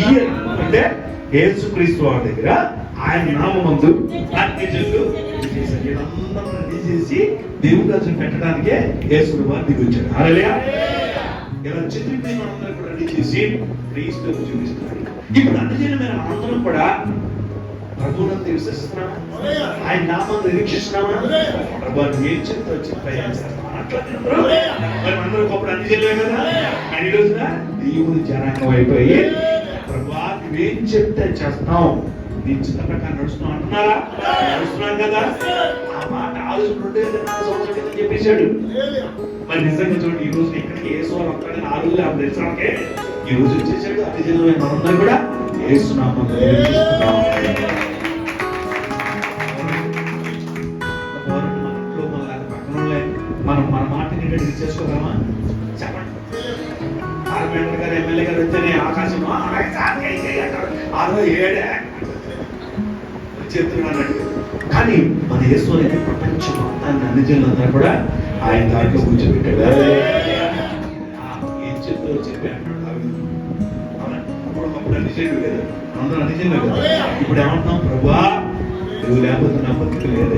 Real అంటే యేసుక్రీస్తు వారి దగ్గర ఆయన నామందు అన్ని జనులు చేసి దేవుడి రాజును పెట్టడానికే యేసుడు వారు దిగి వచ్చాడు హల్లెలూయా. ఇలా చిత్రించి మనందరం కూడా రెడీ చేసి క్రీస్తు చూపిస్తున్నారు. ఇప్పుడు అన్ని మీరు అందరం కూడా ప్రభువునందు విశ్వసిస్తున్నామా ఆయన నామం నిరీక్షిస్తున్నామా? ప్రభు ఏం చెప్తా చెప్పయ్యా మాట్లాడుతున్నారు. మరి అందరూ ఒకప్పుడు అన్ని కదా? కానీ ఈ రోజున దేవుడు జనాంగం అయిపోయి మేం చెప్తే చేస్తాం. నీ చిత్త ప్రకారం నడుస్తున్నాం అంటున్నారా? నడుస్తున్నాం కదా? ఆ మాట ఆలోచన రెండు వేల క్రితం చెప్పేశాడు. మరి నిజంగా చూడండి ఈ రోజు ఎక్కడికి ఏసు వారు ఒక్కడే నాలుగు వేల యాభై ఈ రోజు వచ్చేసాడు అతి జనులమైన మనందరం కూడా ఏసునామం మన మనం మన మాట ఏంటంటే చేసుకోగలమా పార్లమెంట్ గారు ఎమ్మెల్యే గారు వస్తేనే ఆకాశం "ఆ, అలాగే సార్, చేయి, చేయి" అంటారు. ఆరో ఏడే చెప్తున్నాడు కానీ మన యేసు అనేది ప్రపంచం మొత్తాన్ని అన్ని జనులందరూ కూడా ఆయన దాంట్లో కూర్చోబెట్టాడు ఏం చెప్తారో చెప్పి అంటాడు దావీదు. అవునా? అప్పుడు ఒకప్పుడు అన్ని చేయడు లేదు అందరూ అన్ని ఇప్పుడు ఏమంటున్నాం ప్రభా నువ్వు లేకపోతే నా బతుకు లేదు